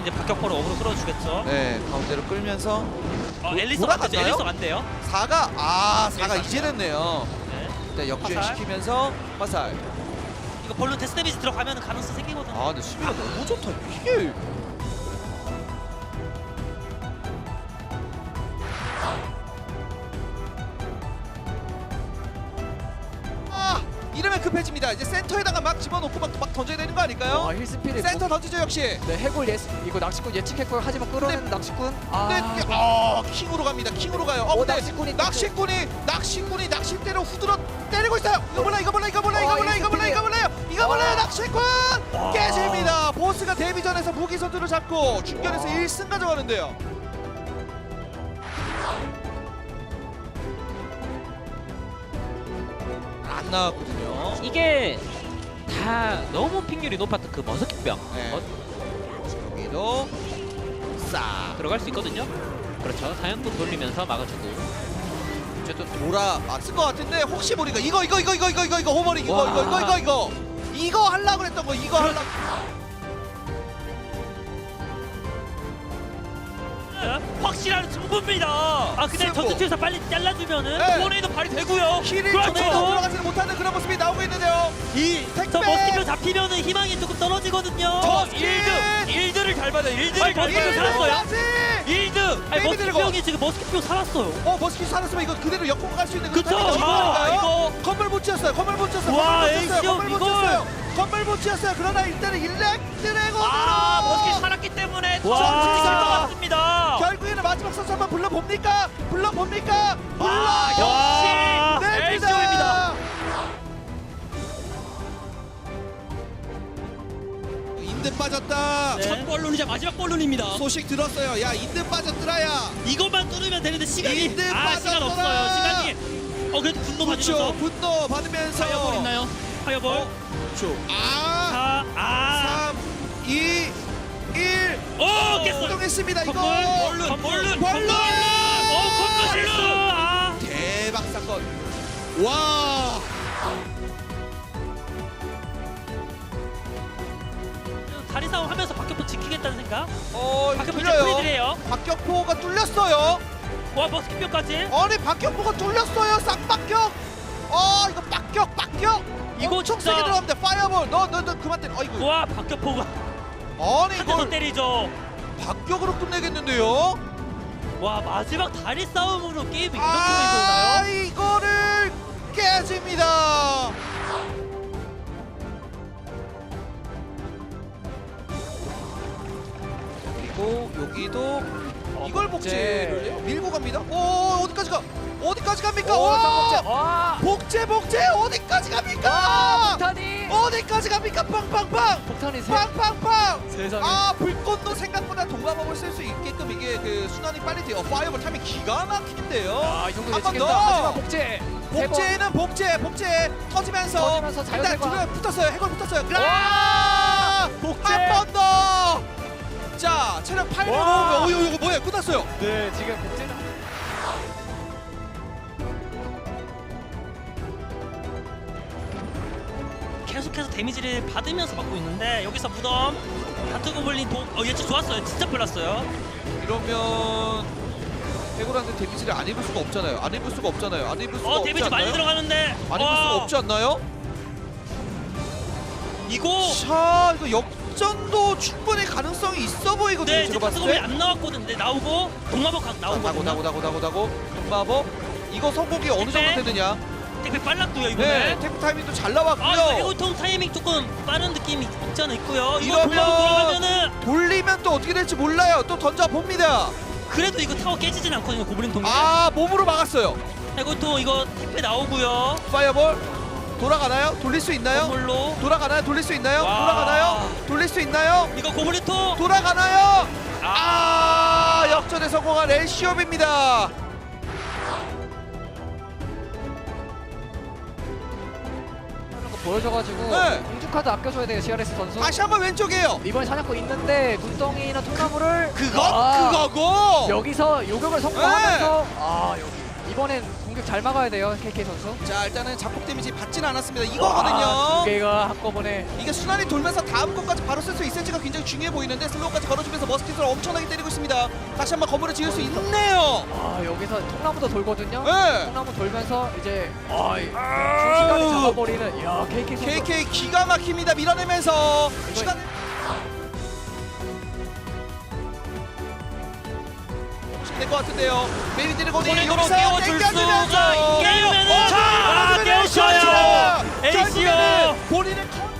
이제 박격포로 어그로 끌어주겠죠. 네 가운데로 끌면서 어, 도- 앨리스 돌아갔나요? 맞대요. 앨리스 맞대요. 4가 아 4가 네, 이제 됐네요. 네. 일단 역주행 화살. 시키면서 화살. 이거 볼로 데스 데미지 들어가면 가능성 생기거든요. 아 근데 수비가 너무 좋다. 이게 아 이러면 급해집니다. 이제 센터에다가 막 집어넣고 막, 막 던져야 되는 거 아닐까요? 와 힐스피릿 센터 던지죠 역시. 네 해골 예 이거 낚시꾼 예측했고요 하지만 끌어낸 낚시꾼 근데 아 이게 아 킹으로 갑니다. 킹으로 가요. 어 오, 근데 낚시꾼이 또- 낚시꾼이 낚시꾼이 낚싯대로 후드러 때리고 있어요. 이거 몰라 이거 몰라 이거 몰라 이거 어, 몰라 이거 몰라 이거 몰라요. 이거 몰라요 낚시꾼 와. 깨집니다. 보스가 데뷔전에서 무기 선두를 잡고 중견에서 1승 가져가는데요. 나왔거든요. 이게 다 너무 핑률이 높았던 그 머스킷병 네. 어, 여기도 싹 들어갈 수 있거든요. 그렇죠. 사연꾼 돌리면서 막아주고. 어쨌든 돌아 맞을 것 같은데 혹시 모르니까 이거 이거 이거 이거 이거 이거 이거 호머링 이거 와. 이거 이거 이거 이거 이거 하려고 그랬던 거 이거 하려고 확실한 승부입니다. 아 근데 승부. 전투투에서 빨리 잘라주면은 네. 원에도 발이 되고요. 킬을 그렇죠. 쪽으로 들어가지는 못하는 그런 모습이 나오고 있는데요 이저 택배 머스킷병 잡히면은 희망이 조금 떨어지거든요. 저 일드 일드를 잘 받아. 일드를 아니, 잘 머스킷 받아. 살았어요. 아니 들고. 머스킷병이 지금 머스킷병 살았어요. 어 머스킷 살았으면 이거 그대로 역공 갈수 있는 그쵸. 아. 이거. 건물 못 지었어요 건물 못 지었어요 와, 건물 못 에이시오, 건물 못. 지었어요 건물 못 지었어요. 그러나 일단은 일렉 드래곤으로 아, 머스키 살았기 때문에 와. 정신이 살것 같습니다. 결국에는 마지막 선수 한번 불러봅니까? 불러봅니까? 불러 와. 역시 네, LCO 입니다. 네. 인든 빠졌다. 네. 첫 볼론이자 마지막 볼론입니다. 소식 들었어요. 야 인든 빠졌더라야. 이것만 끊으면 되는데 시간이 인든 아, 시간 빠져 없어요. 시간이 어 그래도 분노 그렇죠. 받으면서 분노 받으면서 파이어볼 있나요? 파이어볼. 어? 5초. 아, 아, 아. 3, 2, 1. 오, 성공했습니다. 이거. 얼른, 얼른, 얼른. 얼른. 컴퓨터 대박 사건. 와. 다리 싸움 하면서 박격포 지키겠다는 생각? 어, 박격포 이제요 박격포가 뚫렸어요. 와, 뭐 머스킷뼈까지. 아니, 박격포가 뚫렸어요. 쌍박격. 어, 이거 박격, 박격. 이거 엄청 진짜- 세게 들어갑니다. 파이어볼. 너, 너, 너 그만 때려. 아이고. 와 박격포가 아니 한 대 더 이걸 때리죠. 박격으로 끝내겠는데요? 와 마지막 다리 싸움으로 게임이 이렇게 아, 이거를 깨집니다. 그리고 여기도 어, 이걸 복제. 복제를 해요? 밀고 갑니다. 오 어디까지 가? 어디까지 갑니까? 오 와 와 복제 복제 어디까지 와, 갑니까? 폭탄이 어디까지 갑니까? 빵빵빵 폭탄이 세 빵빵빵. 세상에 아 불꽃도 생각보다 동감업을 쓸 수 있게끔 이게 그 순환이 빨리 돼요. 파이어볼 타이밍 기가 막힌데요. 아, 이 정도 한번 예측했다 더. 하지만 복제. 복제는 복제 복제 터지면서, 터지면서 일단. 두명 붙었어요 해골 붙었어요 와! 복제. 한번 더! 자 체력 800 와! 모으면 어유 이거 뭐야 끝났어요 네 지금 복제는 계속해서 데미지를 받으면서 막고 있는데 여기서 무덤 다트 고블린 도 어, 예측 좋았어요. 진짜 빨랐어요. 이러면 해골한테 데미지를 안 입을 수가 없잖아요 안 입을 수가 없잖아요 안 입을 수가 어 없지 데미지 않나요? 많이 들어가는데 안 입을 수가 없지 않나요? 이거 자 이거 역전도 충분히 가능성이 있어 보이거든요 네 제가 지금 봤을 다트 고블린 때 안 나왔거든요. 근데 나오고 동마법 각 나오거든요. 나고 나고 나고 나고 동마법 이거 성공이 어느 정도 네. 되느냐 택배 빨랐고요 이번에. 네 테크 타이밍도 잘아 나왔고요 해골통 타이밍 조금 빠른 느낌이 없지 않아 있고요. 이거 이러면- 돌리면 또 어떻게 될지 몰라요 또 던져 봅니다 그래도 이거 타워 깨지진 않거든요. 고블린 동이. 아 몸으로 막았어요 해골통 이거 택배 나오고요. 파이어볼 돌아가나요? 돌릴 수 있나요? 건물로. 돌아가나요? 돌릴 수 있나요? 와. 돌아가나요? 돌릴 수 있나요? 이거 고블린 통. 돌아가나요? 아. 아 역전에 성공한 엘시옵입니다 보여줘가지고 네. 공주 카드 아껴줘야 돼요 CRS 선수. 다시 한번 왼쪽이에요. 이번에 사냥꾼 있는데 눈덩이나 통나무를 그거? 아, 그거고? 여기서 요격을 성공하면서 아 여기. 이번엔 공격 잘 막아야 돼요 KK 선수. 자 일단은 자폭 데미지 받지는 않았습니다. 와, 이거거든요. 두 개가 한꺼번에 이게 순환이 돌면서 다음 것까지 바로 쓸 수 있을지가 굉장히 중요해 보이는데 슬로우까지 걸어주면서 머스킷을 엄청나게 때리고 있습니다. 다시 한번 건물을 지을 수 있네요. 아 여기서 통나무도 돌거든요. 네. 통나무 돌면서 이제 아, 이- 중시까지 잡아버리는 야 KK 선수. KK 기가 막힙니다. 밀어내면서 이 거- 시간 될것 같은데요. 손으로 여기서 깨워줄 땡겨주면서 수가 있겠는데는 자, 아. 결국에는 에이시요. 본인의 컨